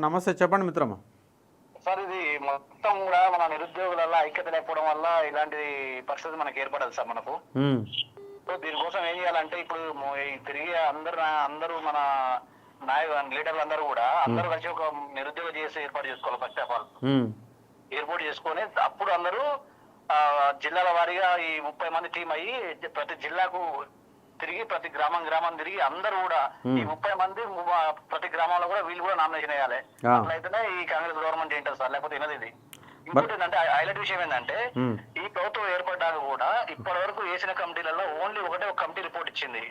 నమస్తే. చెప్పండి మిత్రమా. సార్ ఇది మొత్తం కూడా మన నిరుద్యోగులలో ఐక్యత లేకపోవడం వల్ల ఇలాంటి పరిస్థితి మనకి ఏర్పడదు సార్ మనకు. సో దీనికోసం ఏం చేయాలంటే ఇప్పుడు తిరిగి అందరు అందరూ మన నాయక లీడర్లు అందరూ కూడా అందరూ కలిసి ఒక నిరుద్యోగ చేసి ఏర్పాటు చేసుకోవాలి ఫస్ట్ ఆఫ్ ఆల్. ఏర్పాటు చేసుకొని అప్పుడు అందరూ ఆ, జిల్లాల వారీగా ఈ ముప్పై మంది టీం అయ్యి ప్రతి జిల్లాకు తిరిగి ప్రతి గ్రామం గ్రామం తిరిగి అందరూ కూడా ఈ ముప్పై మంది ప్రతి గ్రామంలో కూడా వీళ్ళు కూడా నామినేషన్ వేయాలి. అట్లయితేనే ఈ కాంగ్రెస్ గవర్నమెంట్ ఏంటారు సార్? లేకపోతే వినది ఇది. ఇంకోటి ఏంటంటే హైలైట్ విషయం ఏంటంటే ఈ ప్రభుత్వం ఏర్పడ్డాక కూడా ఇప్పటి వరకు వేసిన కమిటీలలో ఓన్లీ ఒకటే ఒక కమిటీ రిపోర్ట్ ఇచ్చింది.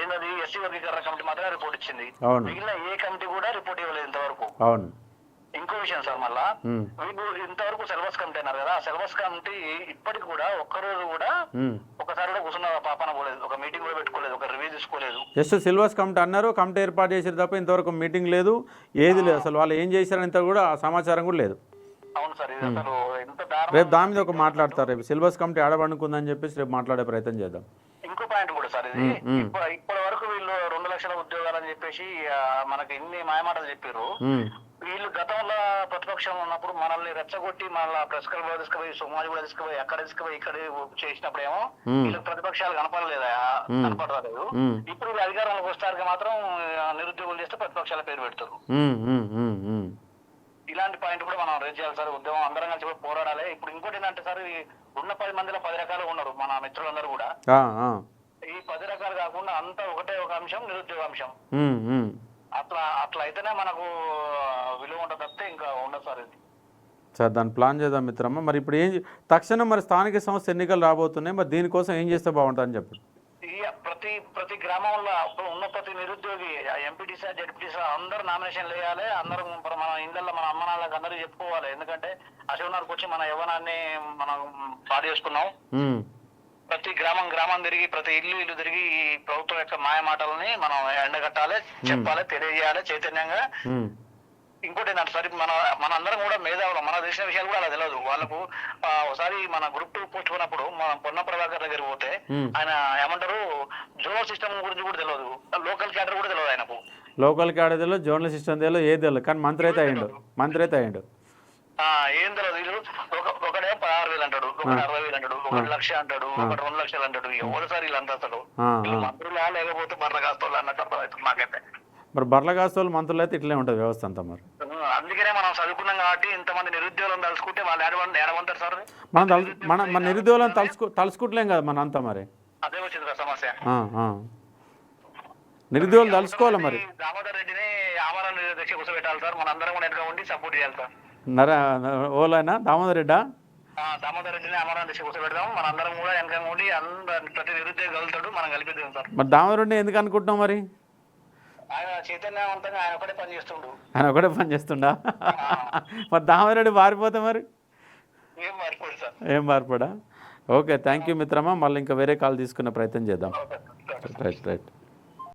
ఏంటది ఎస్సీ వర్గీకరణ కమిటీ మాత్రమే రిపోర్ట్ ఇచ్చింది. మిగిలిన ఏ కమిటీ కూడా రిపోర్ట్ ఇవ్వలేదు ఇంతవరకు. ఇంకో విషయం సార్ మళ్ళా వీళ్ళు ఇంతవరకు సిలబస్ కమిటీ అన్నారు కదా సిలబస్ కమిటీ ఇప్పటికి కూడా ఒక్కరోజు కూడా కూర్చున్న పాపన పోలేదు ఒక మీటింగ్ కూడా పెట్టుకోలేదు ఒక రివ్యూ తీసుకోలేదు జస్ట్ సిలబస్ కమిటీ అన్నారు కమిటీ ఏర్పాటు చేసారు తప్ప ఇంతవరకు మీటింగ్ లేదు ఏది లేదు. అసలు వాళ్ళు ఏం చేశారంత కూడా సమాచారం కూడా లేదు. అవును సార్ ఇది అసలు ఎంత దారుణం రేపు దాని మీద ఒక మాట్లాడతారు రేపు సిలబస్ కమిటీ ఆడబడుకుందని చెప్పేసి రేపు మాట్లాడే ప్రయత్నం చేద్దాం. ఇంకో పాయింట్ కూడా సార్ ఇది. ఇప్పటి వరకు వీళ్ళు రెండు లక్షల ఉద్యోగాలు అని చెప్పేసి మనకి ఇన్ని మాయమాటలు చెప్పారు వీళ్ళు గతంలో ప్రతిపక్షం ఉన్నప్పుడు మనల్ని రెచ్చగొట్టి మళ్ళీ ప్రెస్ క్లబ్లో తీసుకుపోయి సోమాజి కూడా తీసుకుపోయి అక్కడ తీసుకుపోయి ఇక్కడ చేసినప్పుడు ఏమో. వీళ్ళకి ప్రతిపక్షాలు కనపడలేదా కనపడలేదు. ఇప్పుడు వీళ్ళు అధికారంలోకి వస్తారు మాత్రం నిరుద్యోగులు చేస్తే ప్రతిపక్షాల పేరు పెడతారు. ఇలాంటి పాయింట్ కూడా మనం రేజ్ చేయాలి సార్ ఉద్యమం అందరం కలిసి పోరాడాలి ఇప్పుడు ఇంకోటి ఏంటంటే సార్ ఉన్న పది మందిలో పది రకాలు ఉన్నారు మన మిత్రులందరూ కూడా. ఈ పది రకాలు కాకుండా అంతా ఒకటే ఒక అంశం నిరుద్యోగ అంశం. అట్లా అట్లా అయితేనే మనకు విలువ ఉంటుంది తప్పితే ఇంకా ఉండదు సార్ ఇది. సార్ దాన్ని ప్లాన్ చేద్దాం మిత్రమ్మ మరి ఇప్పుడు ఏం తక్షణం మరి స్థానిక సంస్థ ఎన్నికలు రాబోతున్నాయి మరి దీనికోసం ఏం చేస్తే బాగుంటుందని చెప్పండి. ఈ ప్రతి ప్రతి గ్రామంలో ఉన్న ప్రతి నిరుద్యోగి ఎంపీటీసీ జడ్పీటీసీ అందరూ నామినేషన్ వేయాలి అందరూ మన ఇళ్ళల్లో మన అమ్మ నాన్నలకు అందరూ చెప్పుకోవాలి. ఎందుకంటే అశోనార్కి వచ్చి మన యవ్వనాన్ని మనం పాడు చేసుకున్నాం. ప్రతి గ్రామం గ్రామం తిరిగి ప్రతి ఇల్లు ఇల్లు తిరిగి ఈ ప్రభుత్వం యొక్క మాయ మాటలని మనం ఎండగట్టాలి చెప్పాలి తెలియజేయాలి చైతన్యంగా. ఇంకోటి ఏంటంటే సరే మన మన అందరం కూడా మేధావులు మన తెలిసిన విషయాలు కూడా అలా తెలియదు వాళ్ళకు ఒకసారి మన గ్రూప్ టూ పోస్ట్ పోయినప్పుడు మన పొన్న ప్రభాకర్ దగ్గర పోతే. ఆయన ఏమంటారు జోనల్ సిస్టమ్ గురించి కూడా తెలియదు లోకల్ క్యాడర్ కూడా తెలియదు ఆయనకు. లోకల్ క్యాడర్లో జోనల్ సిస్టమ్ తెలియదు ఏది తెలియదు కానీ మంత్రి అయితే అయ్యిండు మంత్రి అయితే అయ్యిండు. ఏం తెలియదు వీళ్ళు ఒక ఒకడే పదహారు వేలు అంటాడు. ఒకటి అరవై వేలు అంటాడు. ఒకటి లక్ష అంటాడు ఒకటి రెండు లక్షలు అంటాడు ఎవరిసారి వీళ్ళంతా అసలు. మంత్రులా లేకపోతే బర్ర కాస్తోళ్ళు అన్నట్టు అర్థమవుతుంది మాకైతే మరి బర్ల కాస్తోళ్ళు మంత్రులు అయితే ఇట్లే ఉంటుంది వ్యవస్థ అంతా మరి అందుకనే మనం చదువుకున్నాం కాబట్టి ఇంతమంది నిరుద్యోగులను తలుచుకుంటే వాళ్ళు ఏడవంటారు సార్ మనం మన మన నిరుద్యోగులను తలుచుకో తలుచుకుంటలేం కదా మన అంతా మరి అదే వచ్చింది కదా సమస్య. నిరుద్యోగులు తలుచుకోవాలి మరి దామోదర్ రెడ్డిని ఆమరణ దీక్ష కూర్చోబెట్టాలి సార్ మన అందరం కూడా వెనక ఉండి సపోర్ట్ చేయాలి సార్ నర ఓలైనా దామోదర్ రెడ్డా దామోదర్ రెడ్డిని ఆమరణ దీక్ష కూర్చోబెడదాం. మన అందరం కూడా వెనక ఉండి అందరు ప్రతి నిరుద్యోగి కలుగుతాడు మనం కలిపిద్దాం సార్. మరి దామోదర్ ఎందుకు అనుకుంటున్నాం మరి? ఆయన చైతన్యవంతంగా ఆయన ఒకటే పని చేస్తుండు. ఆయన ఒకటే పని చేస్తుండా? మరి దామోదర్ రెడ్డి మారిపోతే మరి? ఏం మారిపోడు సార్. ఏం మారిపోడా? ఓకే థ్యాంక్ యూ మిత్రమా. మళ్ళీ ఇంకా వేరే కాల్ తీసుకునే ప్రయత్నం చేద్దాం. Right right.